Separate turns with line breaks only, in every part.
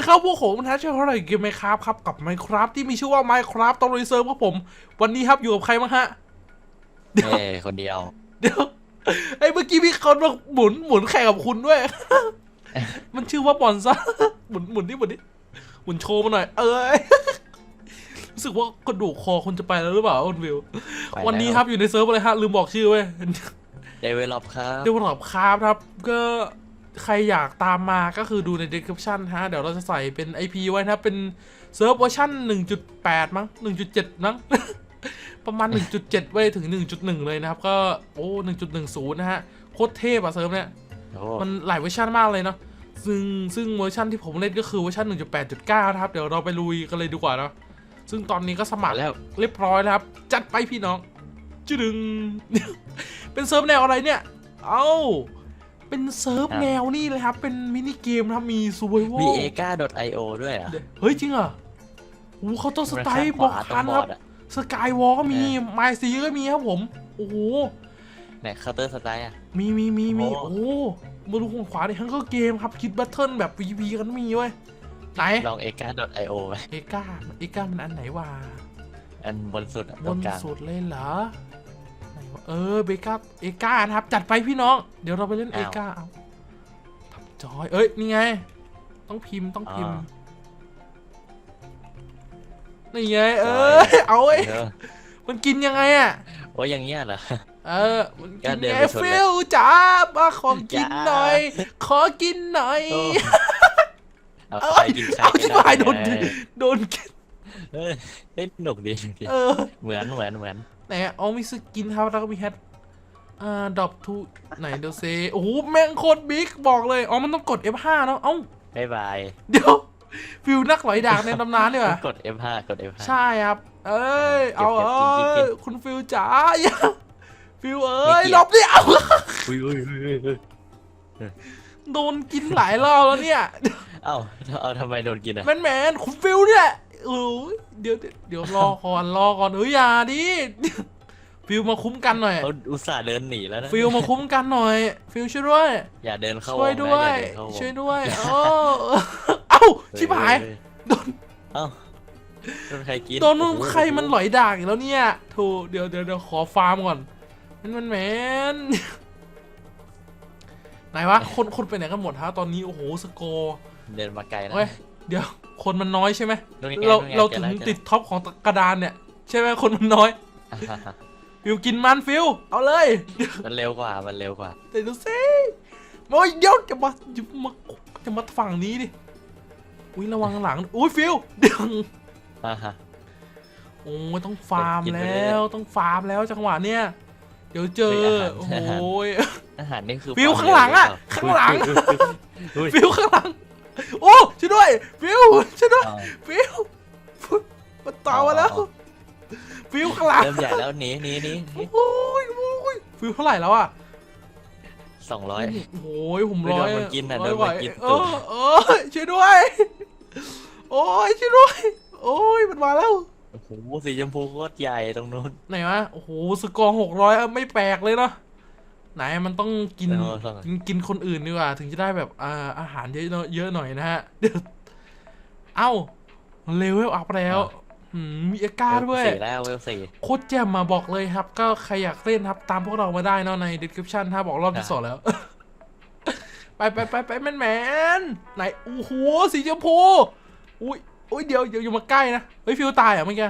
ดีครับพวกผมนะชื่ออะไรเกมไมครับครับกับไมครับที่มีชื่อว่าไมครับตอนรีเซิร์ฟครับผม วันนี้ครับอยู่กับใครบ้างฮะเดี๋ยว
เอ้คนเดียว
เดี๋ยวไอ้เมื่อกี้มีคนมาหมุนหมุนแข่งกับคุณด้วย มันชื่อว่าบอนซ่าหมุนหมุนนี่หมุนนี่หมุนโชว์มาหน่อย เอ้ยรู้สึกว่ากระดูกคอคุณจะไปแล้วหรือเปล่าคุณวิว
ไปแล้ว
วันนี้ครับอยู่ในเซิร์ฟอะไรฮะลืมบอกชื่อเว้ย
เดเวลลอปครับ
เดเวลลอปครับครับก็ ใครอยากตามมาก็คือดูใน description ฮะ เดี๋ยวเราจะใส่เป็น IP ไว้นะครับเป็นเซิร์ฟเวอร์ชัน1.8 มั้ง 1.7 มั้ง ประมาณ 1.7 ไว้ถึง 1.1 เลยนะครับ ก็โอ้ 1.10 นะฮะ โคตรเทพอะเซิร์ฟเนี่ย
โอ้
มันหลายเวอร์ชันมากเลยเนาะซึ่งซึ่งเวอร์ชันที่ผมเล่นก็คือเวอร์ชัน1.8.9 นะครับ เดี๋ยวเราไปลุยกันเลยดีกว่าเนาะซึ่งตอนนี้ก็สมัคร
แล้ว
เรียบร้อยแล้วครับ จัดไปพี่น้องจุดึง เป็นเซิร์ฟแนวอะไรเนี่ย เอ้า เป็นเซิร์ฟแนวนี่เลยครับ เป็นมินิเกมนะครับ มีซูเปอร์ว
มีเอกา .io ด้วยเหรอะ
เฮ้ย จริงเหรอโอ้เขาต้องสไตล์บอกคัน
บ
ค
อ
รับ
ร์ดอะ
สกายวอลก็มีไมซีก็มีครับผม โอ้โห
ไหนเคาน์เตอร์สไตล์อะ
มีมีมีมี
โอ้
โอ้มาดูข้างขวาดิฮังก็เกมครับ คิดบัตเทิลแบบ VP กันมีเว้ย ไหน
ลองเอกา .io ไหม
เอกาเอกามันอันไหนวะ
อันบนสุดอะ
บ
ตร
น
งกลาง
สุดเลยเหรอไหนวะ เออเบก้าเอกานะครับ จัดไปพี่น้อง เดี๋ยวเราไปเล่นเอกาเอาทับจอย เอ้ย นี่ไง ต้องพิมพ์ต้องพิมพ์ นี่ไง เอ้ยเอาเอ้ย
เออ
มันกินยังไงอะ
โอ้ยอย่างเงี้ยเหรอ
เออ มันกิน
ก็เดิน
ไง
ไปชนเลย
ฟิลจ๋ามาขอกิน
จ้า
หน่อย ขอกินหน่อย
โอ้เอา
เอ้
ใคร
ย
กินใคร
เอาชิบหายโดน
เออ
โดนกิน
เออเล่นหนุกดีหนุกดี
เออ
เหมือนเหมือนเหมือน
ไหนอะอ๋อมีสกินครับแล้วก็มีแฮทอ่าดรอปทูไหนเดี๋ยวเซโอ้โหแม่งโคตรบิ๊กบอกเลยอ๋อมันต้องกด F5 เนาะเอ้า
บ๊ายบาย
เดี๋ยวฟิวนักไหลดากในตำนานนี่หว่ะ
กด F5 กด F5
ใช่ครับ เอ้ยเอา
เก็
เอบ
เก็บกินกินกิ้น
ยคุณฟิวจ๋าอย่าฟิวเอ้ย
ไม่เกี่ยว
หลบดิเอา
อุ้ยอุ้ยอุ้ยอุ้ย
โดนกินหลายรอบแล้วเนี่ย
เอ้าเอาทำไมโดนกินอะ
แมนแมนคุณฟิวเนี่ย เออเดี๋ยวเดี๋ยวเดี๋ยวรอก่อนรอก่อนเอ้ยอย่าดิฟิวมาคุ้มกันหน่อย
เขาอุตส่าห์เดินหนีแล้วนะ
ฟิวมาคุ้มกันหน่อย ฟิวช่วยด้วย
อย่าเดินเข้า
ช่วย
งนะ
ด้วย
อาเดินเข้าวง
ช่วยด้วยโอ้เอ้า ชิบหาย
เฮ้
โดน
เอ้า โดนใครกิน
โดน
โอ้โห
ใครมันหลอยด่างอีกแล้วเนี่ยโถเดี๋ยวเดี๋ยวเดี๋ยวขอฟาร์มก่อน มันมันแมนไหนวะ คนคนไปไหนกันหมดฮะตอนนี้ โอ้โห สกอร์
เดินมาไกลนะ
เฮ้ยเดี๋ยว คนมันน้อยใช่ไหม
โดนไง
เรา
โดนไง
เรา
จ
ถึง
อแล้ว
ติดท็อปของกระดานเนี่ย ใช่ไหมคนมันน้อย
อ่าฮะ
ฟิวกินมันฟิวเอาเลย
มันเร็วกว่า มันเร็วกว่า
เดี๋ยวดูสิโอ้ยเดี๋ยวจะมาจะมาจะมาฝั่งนี้ดิ อุ้ยระวังหลัง อุ้ยฟิวเดี๋ยว
อ่าฮะ
โอ้ยต้องฟาร์ม
กินไป
แล้
เรื่อยว
ต้องฟาร์มแล้วจังหวะเนี้ย เดี๋ยวเจอ
เฮ้ยอาหาร
โอ้ย
อาหารนี่คือ
ฟิว
ควม
ข้างหลังอะ
เร็ว
ข้างหลัง
อุ้ย
ฟิวข้างหลังโอ้ช่ วยด้วยฟิวช่วยด้วย
เอา
ฟิวมันต่อมาแล้ว ฟิวข้างหลัง
เริ่มใหญ่แล้วหนีหนีหนีหนี
โอ้ยโอ้ยฟิวเท่าไหร่แล้วอะ
สองร้อย
โอ้ยผม
ไม่
ร้อย
โดนมันกินน่ะ
ร้อย
โดนมันกิน
เอ
ตุ่
อ
ม
เออช่วยด้วย โอ้ยช่วยด้วย โอ้ยมันมาแล้ว
โอ้โหสีชมพูโคตรใหญ่ตรงนู้น
ไหนวะโอ้โหสกอร์หกร้อยไม่แปลกเลยเนาะ ไหนมันต้องกิน
เออสั่ง
กินกินคนอื่นดีกว่า ถึงจะได้แบบอ่าอาหารเยอะหน่อยเยอะหน่อยนะฮะเดี๋ยวเอ้าเลเวลอัพแล้วหืมมีเอก้าด้วย
เวลสี่แล้วเวลสี่
โคตรแจ่มมาบอกเลยครับ ก็ใครอยากเล่นครับ ตามพวกเรามาได้เนาะใน description ถ้าบอกรอบที่
อะ
สองแล้ว ไปไปไปไปแมนแมนไหนโอ้โหสีชมพูอุ้ยอุ้ยเดี๋ยวเดี๋ยวอยู่มาใกล้นะเฮ้ยฟิวตายเหรอะเมื่อกี้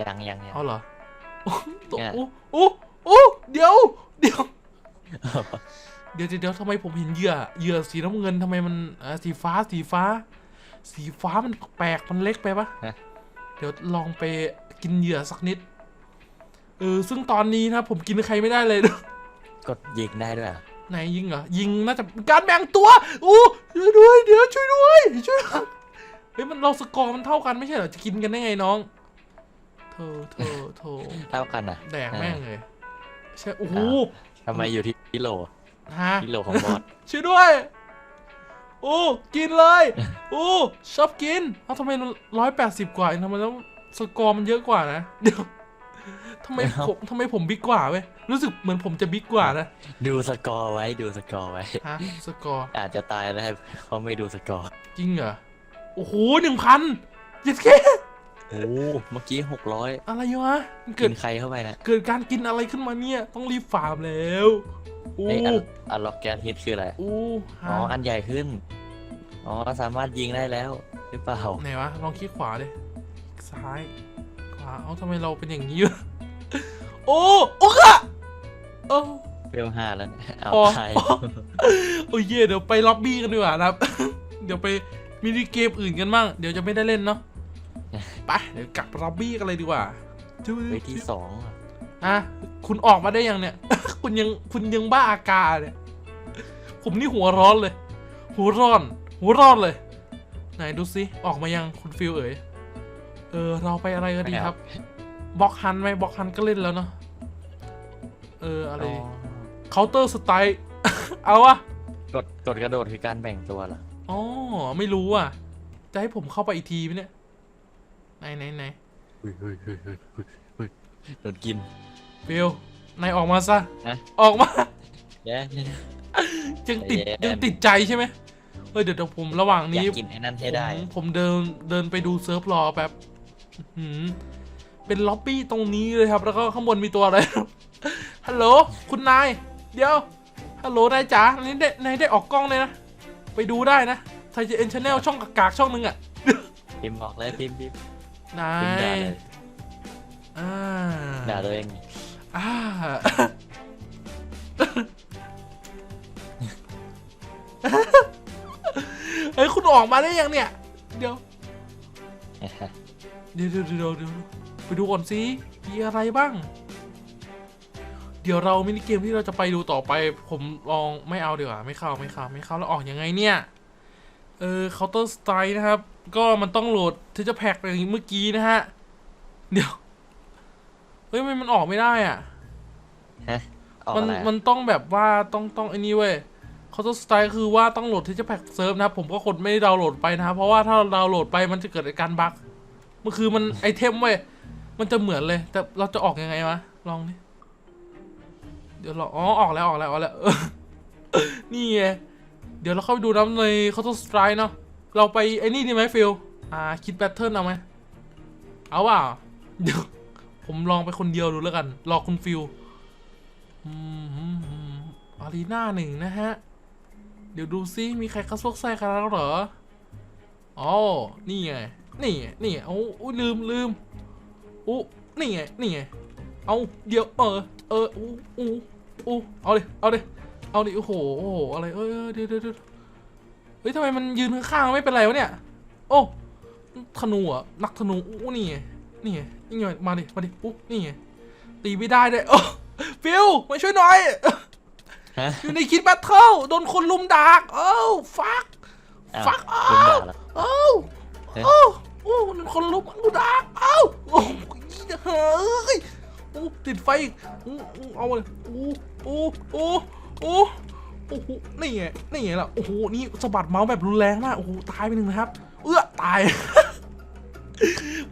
ยังยังยัง
เอาเหรอโอ้ตก
เนี่ย
โอ้โอ้โอ้เดี๋ยว เดี๋ยว เดี๋ยวเดี๋ยวเดี๋ยวทำไมผมเห็นเหยื่อเหยื่อสีน้ำเงินทำไมมันอ่าสีฟ้าสีฟ้า สีฟ้ามันแปลกมันเล็กไปปะ
ฮะ
เดี๋ยวลองไปกินเหยื่อสักนิดเออซึ่งตอนนี้นะผมกินใครไม่ได้เลย
กดยิงได้ด้วยเหรอ
ไหนยิงเหรอ ยิงน่าจะการแบ่งตัวอู้ช่วยด้วย เดี๋ยวช่วยด้วยช่วยด้วยเฮ้ยมันเราสกอร์มันเท่ากันไม่ใช่เหรอจะกินกันได้ไงน้องโธ่โธ่โธ่
เท่ากันอะ
แดกแม่งเลย ใช่ โอ้โห
ทำไมอยู่ที่กิโล
ฮะ
กิโลของบอส
ช่วยด้วยโอ้กินเลยโอ้ชอบกินเอ้าทำไมร้อยแปดสิบกว่าเองทำไมต้องสกอร์มันเยอะกว่านะเดี๋ยวทำไมผมทำไมผมบิ๊กกว่าเว้ยรู้สึกเหมือนผมจะบิ๊กกว่านะ
ดูสกอร์ไว้ดูสกอร์ไว้
ฮะสกอร์
อาจจะตายได้เขาไม่ดูสกอร์
จริงเหรอโอ้โหหนึ่งพันเจ็ดเค
โอ้เมื่อกี้หกร้อย
อะไรวะมันเกิ
กิ
ด
นใครเข้าไปนะ
เกิดการกินอะไรขึ้นมาเนี่ย ต้องรีบฟาร์มแล้วโอ้
ไออันอันล็อกแกนฮิตคืออะไร
โอ้
อ๋อ
หา
อันใหญ่ขึ้น อ๋อ สามารถยิงได้แล้วหรือเปล่า
ไหนวะลองคลิกขวาดิซ้ายขวาเอ้าทำไมเราเป็นอย่างนี้วะโอ้โอ้ค่ะโอ้
เวลห้าแล้วเนี่ยเอา
พอ
ตาย
พอโอ้ยเย่เดี๋ยวไปล็อบบี้กันดีกว่านะครับ เดี๋ยวไปมินิเกมอื่นกันบ้างเดี๋ยวจะไม่ได้เล่นเนาะ ไปเดี๋ยวกลับล็อบบี้กันเลยดีกว่า
ไปที่สองอะ
อะคุณออกมาได้ยังเนี่ย คุณยังคุณยังบ้าอากาเนี่ย ผมนี่หัวร้อนเลย หัวร้อน หัวร้อนเลย ไหนดูซิออกมายังคุณฟิลเอ๋ยเออ เราไปอะไรกันดีครับบล็อกฮันไหมบล็อกฮันก็เล่นแล้วเนาะเอออะไร
อ๋อ
เคาน์เตอร์สไตล์เอาวะ
กดกดกระโดดคือการแบ่งตัวเหรอ
อ๋อไม่รู้อะ จะให้ผมเข้าไปอีกทีไหมเนี่ย ไหนไหนไหน
เฮ้ยเฮ้ยเฮ้ยเฮ้ยเฮ้ยเฮ้ยโดนกิน
ฟิลนายออกมาซะ
ฮะ
ออกมา
แย่
ยังติด
ใจเย็น
ยังติดใจใช่ไหมเฮ้ยเดี๋ยวเดี๋ยวผมระหว่าง
อยา
นี้
กกินไอ้นั่นให้ได้
ผมผมเดินเดินไปดูเซิร์ฟรอแป๊บอื้อหือเป็นล็อบบี้ตรงนี้เลยครับ แล้วก็ข้างบนมีตัวอะไรฮัลโหลคุณนาย เดี๋ยวฮัลโหลนายจ๋านายได้นายได้ออกกล้องเลยนะ ไปดูได้นะไทยเอ็นชาแนลช่องกากๆช่องหนึงอะ
พิมพ์บอกเลยพิมพ์พิมพ์
นา
พิมพ์ด่ายเลย
อ่า
ด่าตัวเอง
อ่าเฮ้ยคุณออกมาได้ยังเนี่ย เดี๋ยว เดี๋ยวเดี๋ยวเดี๋ยวเดี๋ยวไปดูก่อนสิมีอะไรบ้าง เดี๋ยวเรามินิเกมที่เราจะไปดูต่อไป ผมลองไม่เอาดีกว่าไม่เข้าไม่เข้าไม่เข้าแล้วออกยังไงเนี่ย เออ Counter Strike นะครับ ก็มันต้องโหลดที่จะแพ็กอย่างเมื่อกี้นะฮะ เดี๋ยว เฮ้ยทำไมมันออกไม่ได้อะ
ฮะออก
มัน
อะไรอะ
มันต้องแบบว่าต้องต้องไอ้นี่เว้ย Counter Strike คือว่าต้องโหลดที่จะแพ็กเซิร์ฟนะครับผมก็กดไม่ได้ดาวน์โหลดไปนะครับเพราะว่าถ้าเราดาวน์โหลดไปมันจะเกิดอาการบั๊กมันคือมัน ไอเทมเว้ยมันจะเหมือนเลย แต่เราจะออกยังไงวะลองดิเดี๋ยวเราอ๋อออกแล้วออกแล้วออกแล้วนี่ไงเดี๋ยวเราเข้าไปดูน้ำใน Counter Strike เนาะ เราไปไอ้นี่ดีไหมฟิลอ่าคิดแบทเทิลเอาไหมเอาเปล่าเดี๋ยวผมลองไปคนเดียวดูแล้วกันรอคุณฟิลอารีนาหนึ่งนะฮะ เดี๋ยวดูซิมีใครกระซวกไส้กันแล้วเหรออ๋อนี่ไง นี่ไง นี่ไงเอาอุ้ยลืมลืมอู้นี่ไง นี่ไง เอาเดี๋ยวเออ เอออู้อู้อู้เอาเลยเอาเลยเอาดิโอ้โห โอ้โห อะไร เออเดี๋ยวเดี๋ยวเดี๋ยว ฮ้ยทำไมมันยืนข้างๆไม่เป็นไรวะเนี่ย โอ้ธนูเหรอะนักธนูอู้นี่ไงนี่ไงนี่ไงมาดิมาดิอู้นี่ไงตีไม่ได้ด้วยโอ้ฟิวมาช่วยหน่อย
ฮะ
อยู่ในคิดแบทเทิลโดนคนลุมดักเอ้าฟัก
อ้าว
ฟักอ้า
ลืม
ว
ด่าแล้ว
เอ้า
เอ๊ะ
เอ้าโอ้โดนคนลุมลุมดักเอ้าโอ้ยเฮ้ยโอ้ติดไฟอีกอู้อู้เอาเลยโอ้โอ้โอ้โอ้ โอ้โหนี่ไงนี่ไงล่ะโอ้โหนี่สะบัดเมาส์แบบรุนแรงมากโอ้โหตายไปหนึ่งนะครับ เอื้อตาย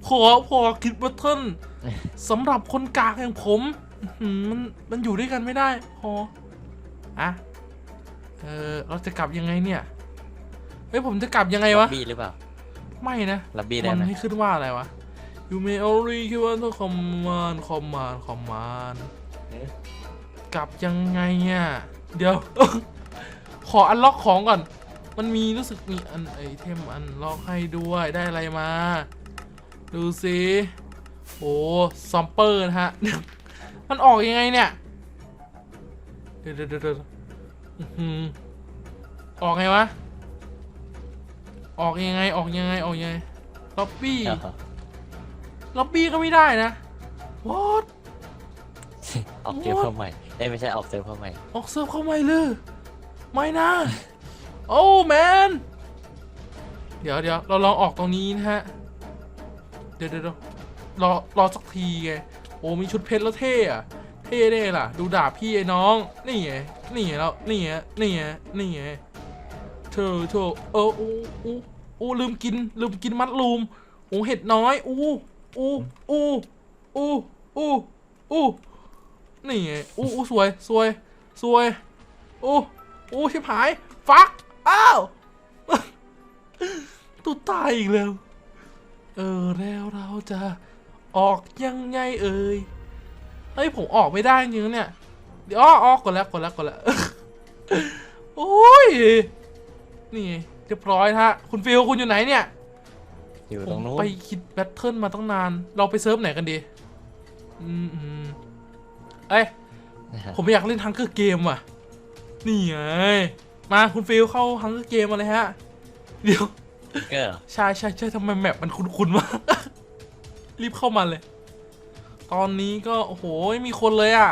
ขอพอคิดแบทเทิลสำหรับคนกากอย่างผมอื้อหือมันมันอยู่ด้วยกันไม่ได้พออะเออเราจะกลับยังไงเนี่ยเฮ้ยผมจะกลับยังไงวะ
ลับบี้หรือเปล่า
ไม่นะ
ลับบี้ได้
มัน
ไหม
ให้ขึ้นว่าอะไรวะ You may only kill one to command command command กลับยังไงอะ เดี๋ยว ขออันล็อกของก่อน มันมีรู้สึกมีอันไอเทมอันล็อกให้ด้วยได้อะไรมา ดูสิโอ้ซัมเปอร์นะฮะ มันออกยังไงเนี่ย เดี๋ยวเดี๋ยวเดี๋ยวเดี๋ยวอื้อหือออกไงวะ ออกยังไงออกยังไงออกยังไงล็อบบี้
อ้าว
ล็อบบี้ก็ไม่ได้นะ what
ออกเซิร์ฟเข้าใหม่ เอ้ยไม่ใช่ออกเซิร์ฟเข้าใหม่
ออกเซิร์ฟเข้าไม่เลยไม่นะ โอ้แมน เดี๋ยวเดี๋ยวเราลองออกตรงนี้นะฮะ เดี๋ยวเดี๋ยวรอรอสักทีไง โอ้มีชุดเพชรแล้วเท่อะเท่ได้ล่ะ ดูดาบพี่ไอ้น้อง นี่ไง นี่ไงแล้วนี่ไง นี่ไง นี่ไงเธอเธอเอออู้อู้อู้ลืมกิน ลืมกินมัดลูมโอ้เห็ดน้อย อู้อู้อู้อู้อู้อู้ นี่ไงอู้อู้สวยสวยสวยอู้อู้ชิบหาย ฟัก อ้าวตัวตายอีกแล้ว เออแล้วเราจะออกยังไงเอ่ย เฮ้ย ผมออกไม่ได้จริงๆเนี่ย เดี๋ยวอ้อออกก่อนแล้วก่อนแล้วก่อนแล้วโอ้ย นี่เรียบร้อยฮะ คุณฟิลคุณอยู่ไหนเนี่ย
อยู่
ผ
ตร
ม
งนู้น
ไปคิดแบทเทิลมาตั้งนาน เราไปเซิร์ฟไหนกันดี อืมอืม เอ้ย
นะฮะ
ผมอยากเล่นฮังเกอร์เกมว่ะ นี่ไง มาคุณฟิลเข้าฮังเกอร์เกมมาเลยฮะ เดี๋ยว
เกอร์
ใช่ใช่ใช่ทำไมแมปมันคุ้นๆมากรีบเข้ามาเลย ตอนนี้ก็ โอ้โหไม่มีคนเลยอะ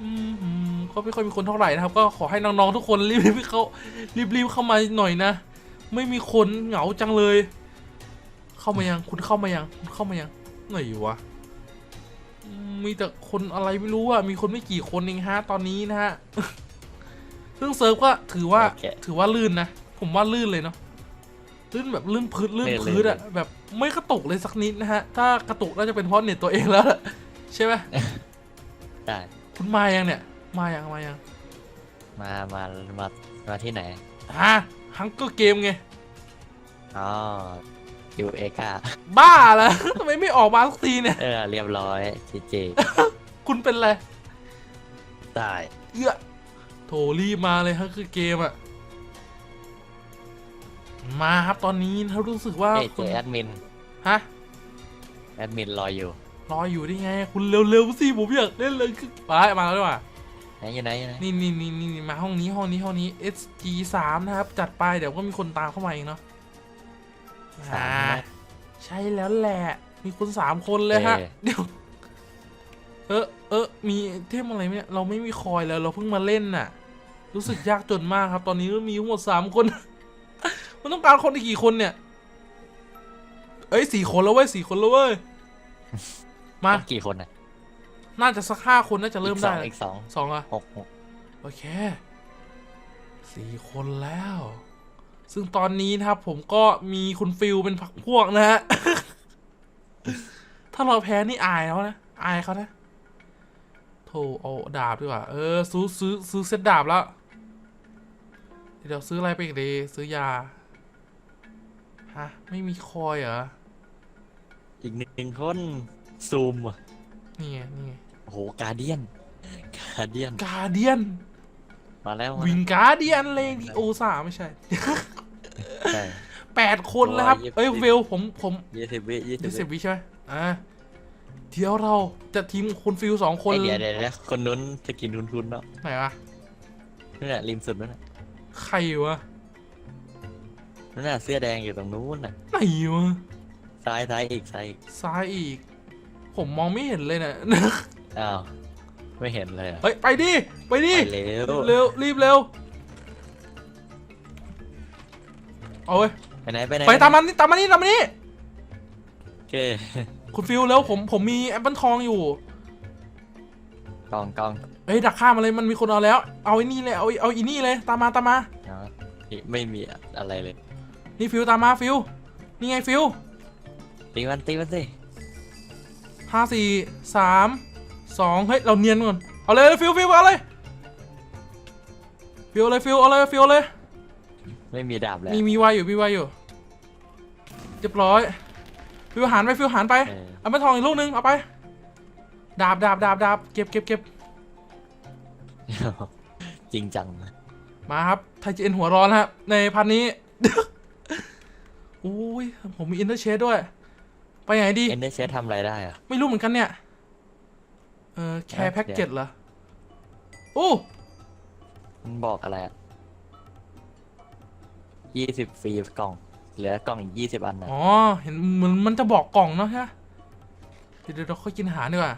อืมอืมก็ไม่ค่อยมีคนเท่าไหร่นะครับ ก็ขอให้น้องๆทุกคนรีบๆเข้ารีบๆเข้ามาหน่อยนะ ไม่มีคนเหงาจังเลย เข้ามายังคุณเข้ามายังคุณเข้ามายังไหนวะอื มมีแต่คนอะไรไม่รู้อะมีคนไม่กี่คนเองฮะตอนนี้นะฮะซึ่งเซิร์ฟก็ถือว่า
โอเค
ถือว่าลื่นนะ ผมว่าลื่นเลยเนาะลื่นแบบลื่นพื้นลื่น
ลื่น
พื้นอะ
ลื่น
แบบไม่กระตุกเลยสักนิดนะฮะ ถ้ากระตุกน่าจะเป็นเพราะเน็ตตัวเองแล้วล่ะใช่ไหม
ได้
คุณมายังเนี่ย มายังมายัง
มามามามาที่ไหน
ฮะฮังเกอร์เกมไง
อ๋ออ ยู่เอกา
บ้าแล้วทำไมไม่ออกมาสักทีเนี่ย
เออ เรียบร้อยจีจี
คุณเป็นอะไร
ได้
เอื้อโถรีบมาเลยฮังเกอร์เกมอะมาครับตอนนี้เขารู้สึกว่า
เอ้ยเจ
คุณ
อแอดมิน
ฮะ
แอดมินรออยู่
รออยู่ได้ไง คุณเร็วๆสิผมอยากเล่นเลยคือไปมาแล้วดีกว่า
ไหนอยู่ไหนอยู่ไหน
นี่นี่นี่นี่นี่มาห้องนี้ห้องนี้ห้องนี้ SG สามนะครับ จัดไปเดี๋ยวก็มีคนตามเข้ามาเองเนาะ
สาม
อ่า
นะ
ใช่แล้วแหละ มีคนสามคนเลยฮะ
เอ่อ
เดี๋ยว เออเออมีเทมอะไรไหมเนี่ย เราไม่มีคอยแล้ว เราเพิ่งมาเล่นน่ะ รู้สึกยากจนมากครับ ตอนนี้มีทั้งหมดสามคน มันต้องการคนอีกกี่คนเนี่ย เอ้ยสี่คนแล้วเว้ยสี่คนแล้วเว้ย มา
ต้องกี่คนอะ
น่าจะสักห้าคนน่าจะเริ่ม
อีกส
ได้
องอีกสอง
สองอะ
หกหก
โอเคสี่คนแล้ว ซึ่งตอนนี้นะครับ ผมก็มีคุณฟิลเป็นพักพวกนะฮะ ถ้าเราแพ้นี่อายเขานะ อายเขานะโธ่เอาดาบดีกว่า เออ ซื้อซื้อซื้อเซตดาบแล้ว เดี๋ยวซื้ออะไรไปอีกดี ซื้อยา ฮะ ไม่มีคอยเหรอ
อีกหนึ่งคนซูมอะ
นี่ไงนี่ไง
โอ้โหการเดียนการเดียน
กาเดียน
มาแล้วมา
วิงกาเดียนเลดีโอสาไม่ใช่
ใช่
แปดคนแล้วครับ
โอ้ย
เอ้ย
ยี่สิบ
เวลผมผม
ยี่สิบวิยี่สิ
ยี่
บ
สิบ
วิ
วิใช่ไหมอ่าเดี๋ยวเราจะทีมคุณฟิลสองคน
เอ้ยเดี๋ยวเดี๋ยวเดี๋ยวคนนู้นจะกินทุนทุนๆเนาะ
ไหนวะ
นั่นแหละริมสุดนั่นน่ะ
ใครวะ
นั่นน่ะเสื้อแดงอยู่ตรงนู้นน่ะ
ไหนวะ
ซ้ายซ้ายอีกซ้ายอีก
ซ้ายอีก ผมมองไม่เห็นเลยนะ
อ้าวไม่เห็นเลยอะ
เฮ้ยไปดิไปดิ
ไปเร็ว
เร็วรีบเร็ว เอาเว้ย
ไปไหนไปไหน
ไปตามมันนี่ตามมันนี่ตามมันนี่
โอเค
คุณฟิลแล้วผมผมมีแอปเปิลทองอยู่
กองกอง
เฮ้ยดักฆ่ามาเลยมันมีคนเอาแล้ว เอาไอ้นี่เลยเอาเอาอีนี่เลยตามมาตามมา
อ๋อไม่มีอะไรเลย
นี่ฟิลตามมาฟิลนี่ไงฟิล
ตีมันตีมันสิ
ห้าสี่สามสองเฮ้ยเราเนียนก่อนเอาเลยฟิลฟิลเอาเลยฟิลเอาเลยฟิลเอาเลยฟิลเอาเลย
ไม่มีดาบแล้ว
มีมีไวอยู่มีไวอยู่เรียบร้อย ฟิวหันไปฟิวหันไป
เออ
เอาไปทองอีกลูกนึงเอาไป ดาบดาบดาบดาบเก็บเก็บเก็บ
จริงจัง
มาครับ ไทจีเอ็นหัวร้อนครับในพันนี้ อุ้ยผมมีอินเตอร์เชดด้วย ไปไหนดี
เอ็นเดเชทำอะไรได้อะ
ไม่รู้เหมือนกันเนี่ย เออแคร์
อะ
แพ็ก
เดี๋
เก
ยว
จเหรอ โอ้
มันบอกอะไรอะ ยี่สิบฟรีกล่อง เหลือกล่องอีกยี่สิบอันนะ
อ๋อ เห็นเหมือนมันจะบอกกล่องเนาะใช่ไหมเดี๋ยวเดี๋ยวเราค่อยกินอาหารดีกว่า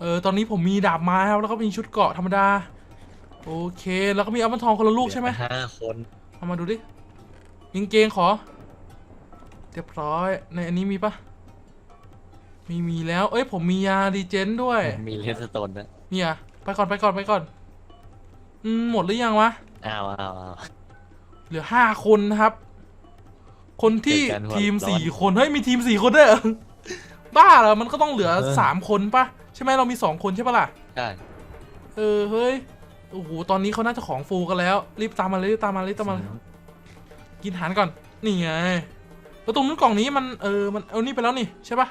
เออ ตอนนี้ผมมีดาบไม้ครับ แล้วก็มีชุดเกราะธรรมดา โอเค แล้วก็มีอัลมอนด์ทองคนละลูกใช่ไหม
ห้าคน
เอามาดูดิยิงเกงขอ เรียบร้อย ในอันนี้มีปะมีมีแล้ว เอ้ย ผมมียาดีเจนด้วย
มีเลสโตนนะ
มีอะไปก่อนไปก่อนไปก่อน อืม หมดหรือยังวะ
อ้าวอ้าวอ้าว
เหลือห้าคนนะครับ คนที่
เจอกันหัว
ทีม
ร้อน
สี่คนเฮ้ยมีทีมสี่คนด้วยเหรอบ้าเหรอมันก็ต้องเหลือ
เออ
สามคนปะใช่ไหมเรามีสองคนใช่ปะล่ะ
ใช่
เออเฮ้ยโอ้โหตอนนี้เขาน่าจะของฟูกันแล้ว รีบตามมาเลยรีบตามมารีบตามมาเลยกินอาหารก่อนนี่ไงแล้วตรงนู้นกล่องนี้มันเออมันเอานี่ไปแล้วนี่ใช่ปะ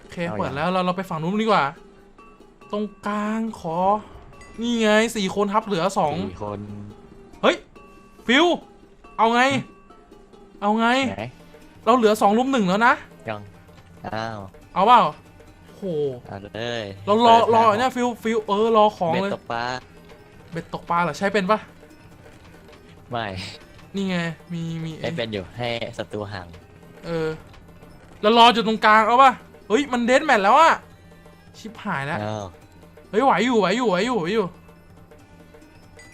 โอเค
เอา
เปิด
ยัง
แล้วเราเราไปฝั่งนู้นดีกว่า ตรงกลางขอ นี่ไงสี่คนครับเหลือสอง
สี่คน
เฮ้ย ฟิว เอาไง เอาไง
ไหน
เราเหลือสองลุมหนึ่งแล้วนะ
ยังอ้าว
เอาเปล่าโห
เอาเลย
เรารอ
ปิด
รอ
มา
เนี่ยฟิวฟิวเออรอของ
เบ็ด
เลย
ตกปลา
เบ็ดตกปลาเหรอใช้เป็นปะ
ไม่
นี่ไง มีมี
ไม่เป็นอยู่ให้ศัตรูห่าง
เออแล้วรอจุดตรงกลางเอาปะเฮ้ยมันเดนแมทแล้วอะชิบหายแล้ว
อ้าว
เฮ้ยไหวอยู่ไหวอยู่ไหวอยู่ไหวอยู่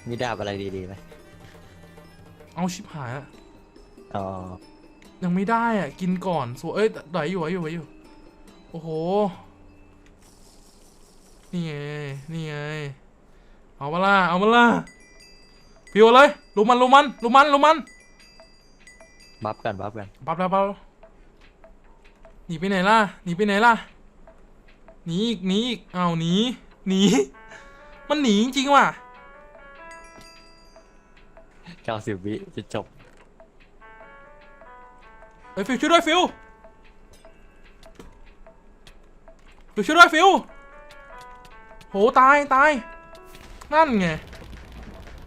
มีดาบอะไรดีๆไหม
เอาชิบหายแล้ว
อ๋อ
ยังไม่ได้อะ กินก่อนสวยเอ้ยไหวอยู่ไหวอยู่ไหวอยู่ โอ้โห นี่ไง นี่ไง เอามาล่ะเอามาล่ะฟิวเอาเลยลุมมันลุมมันลุมมันลุมมัน
บัฟกันบัฟกัน
ปั๊บแล้วปั๊บแล้วหนีไปไหนล่ะ หนีไปไหนล่ะ หนีอีก หนีอีกอ้าวหนี หนี มันหนีจริงๆว่ะ
เก้าสิบวิจะจบ
เฮ้ยฟิวช่วยด้วยฟิวฟิวช่วยด้วยฟิวโหตายตายนั่นไง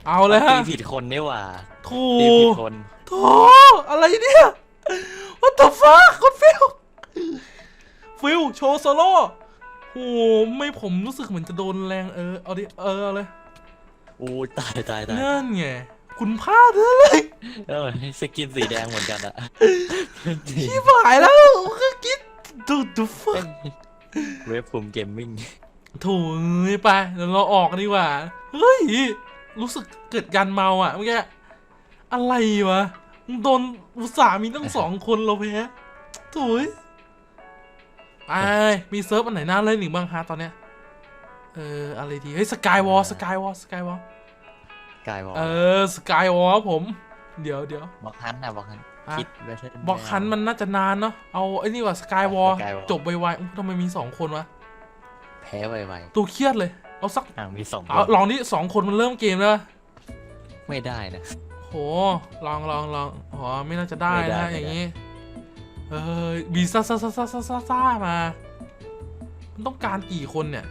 เอาเลย
ตี
ฮะ
ผิดคนนี่หว่า
ถู
ตีผิด
ก
คน
โถอะไรเนี่ย What the fuck คุณฟิวฟิวโชว์โซโล่โหไม่ผมรู้สึกเหมือนจะโดนแรงเออเอาดิเออเอาเลย
อู้ตายตายตาย
นั่นไง คุณพลาดเลย
เออสกินสีแดงเหมือนกันอะ
ที่หายแล้วก็คิดดูดูฟั
เป็นเว็บภูมิเกมมิ่ง
ถูยไปเดี๋ยวเราออกดีกว่า เฮ้ย รู้สึกเกิดการเมาอะเมื่อกี้อะไรวะมึงโดนอุตส่าห์มีตั้งสองคนเราแพ้ถูยไปมีเซิร์ฟอันไหนน่าเล่นอีกบ้างฮะตอนเนี้ย เออ อะไรดี เฮ้ย สกายวอลสกายวอลสกายวอล
กายวอล
เออสกายวอลผม เดี๋ยวเดี๋ยว
บอกฮันนะบอกฮัน
อะ
คิดไว้เถะ
บอกคันมันน่าจะนานเนาะเอาไอ้นี่ว่าสกายวอล
Skywall
จบไวๆอุ๊ยทำไมมีสองคนวะ
แพ้ไว
ตัวเครียดเลย เอาสัก
ๆอ่างมีสองค
เอา
น
ลองนี่สองคนมันเริ่มเกมแล้ว
ไม่ได้นะ
โหลองลองลองอ๋อไม่น่าจะได้
ไม่ได้
นะ
ไม่ได้
อย่างงี้เออบีซ่าซ่าซ่าซ่าซ่าซ่าซ่ามา มันต้องการกี่คนเนี่ย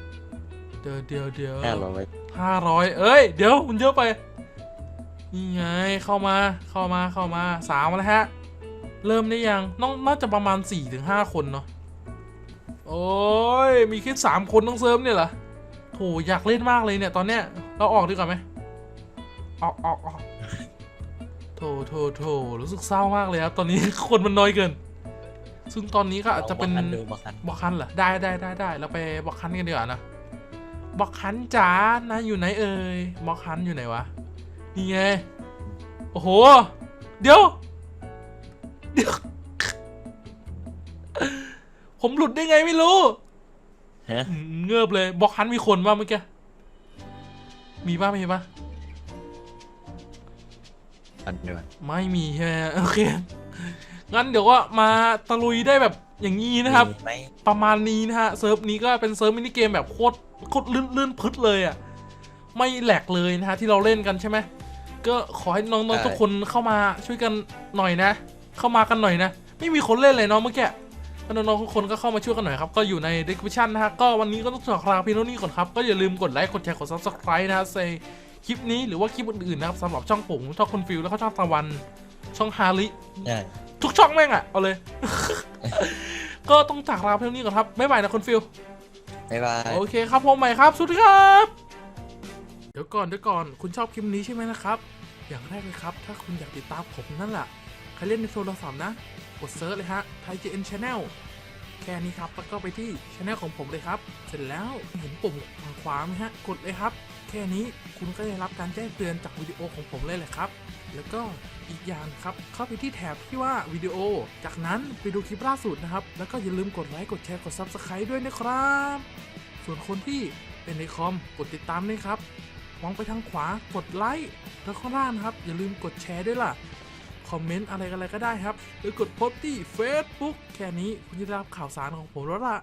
เดี๋ยวเดี๋ยวเดี๋ยว
แค่เราไว้
ห้าร้อยเอ้ย เดี๋ยวมันเยอะไป นี่ไง เข้ามา เข้ามา เข้ามาสามแล้วฮะ เริ่มได้ยังน้องน่าจะประมาณ4ี่ถึงห้าคนเนาะ โอ้ย มีแค่สามคนต้องเซิร์ฟเนี่ยเหรอโถอยากเล่นมากเลยเนี่ย ตอนเนี้ย เราออกดีกว่าไหมออกออกออกโถโถโถรู้สึกเศร้ามากเลยครับ ตอนนี้คนมันน้อยเกิน ซึ่งตอนนี้ก็อาจจะเป็น
บอกฮันดูบอกฮัน
บอกคันเหรอ ได้ได้ได้ได้เราไปบอกคันกันดีกว่านะ บอกคันจ๋านะอยู่ไหนเอ่ยบอกคันอยู่ไหนวะ นี่ไง โอ้โห เดี๋ยว เดี๋ยว ผมหลุดได้ไงไม่รู้
ฮะ
อืมเงือบเลยบอกคันมีคนบ้างเมื่อกี้ มีบ้างมีบ้าง
อันเดียวกัน
ไม่มีใช่ไหมโอเค งั้นเดี๋ยวก็มาตะลุยได้แบบอย่างนี้นะครับ
มีไหม
ประมาณนี้นะฮะเซิร์ฟนี้ก็เป็นเซิร์ฟมินิเกมแบบโคตร โคตรลื่นลื่นพึดเลยอะ่ะไม่แหลกเลยนะฮะที่เราเล่นกันใช่ไหมก็ขอให้น้องๆทุกคนเข้ามาช่วยกันหน่อยนะ เข้ามากันหน่อยนะ ไม่มีคนเล่นเลยเนาะเมื่อกี้ก็น้องๆทุกคนก็เข้ามาช่วยกันหน่อยครับก็อยู่ใน description นะฮะก็วันนี้ก็ต้องขอลาเพียงเท่านี้ก่อนครับก็อย่าลืมกดไลค์กดแชร์กด subscribe นะฮะในคลิปนี้หรือว่าคลิปอื่นๆนะครับสำหรับช่องผมช่องคุณฟิลแล้วก็ช่องตะวันช่องฮาริ
ใช่
ทุกช่องแม่งอะเอาเลย ก็ต้องจากลาเพียงเท่านี้ก่อนครับบ๊ายบายนะคุณฟิล
บ๊ายบาย
โอเคครับผมใหม่ครับสวัสดีครับ เดี๋ยวก่อนเดี๋ยวก่อนคุณชอบคลิปนี้ใช่ไหมนะครับ อย่างแรกเลยครับ ถ้าคุณอยากติดตามผมนั่นแหละใครเล่นในโทรศัพท์นะ กดเซิร์ชเลยฮะไทย GN Channel แค่นี้ครับแล้วก็ไปที่ช anel ของผมเลยครับ เสร็จแล้วเห็นปุ่มทางขวาไหมฮะ กดเลยครับ แค่นี้คุณก็ได้รับการแจ้งเตือนจากวิดีโอของผมเลยแหละครับ แล้วก็อีกอย่างครับ เข้าไปที่แถบที่ว่าวิดีโอ จากนั้นไปดูคลิปล่าสุดนะครับ แล้วก็อย่าลืมกดไลค์กดแชร์กด Subscribe ด้วยนะครับ ส่วนคนที่เป็นในคอมกดติดตามด้วยครับมองไปทางขวากดไลค์แล้วข้างล่างครับ อย่าลืมกดแชร์ด้วยล่ะ คอมเมนต์อะไรกันอะไรก็ได้ครับ หรือกดโพสต์ที่ Facebook แค่นี้คุณจะได้รับข่าวสารของผมแล้วล่ะ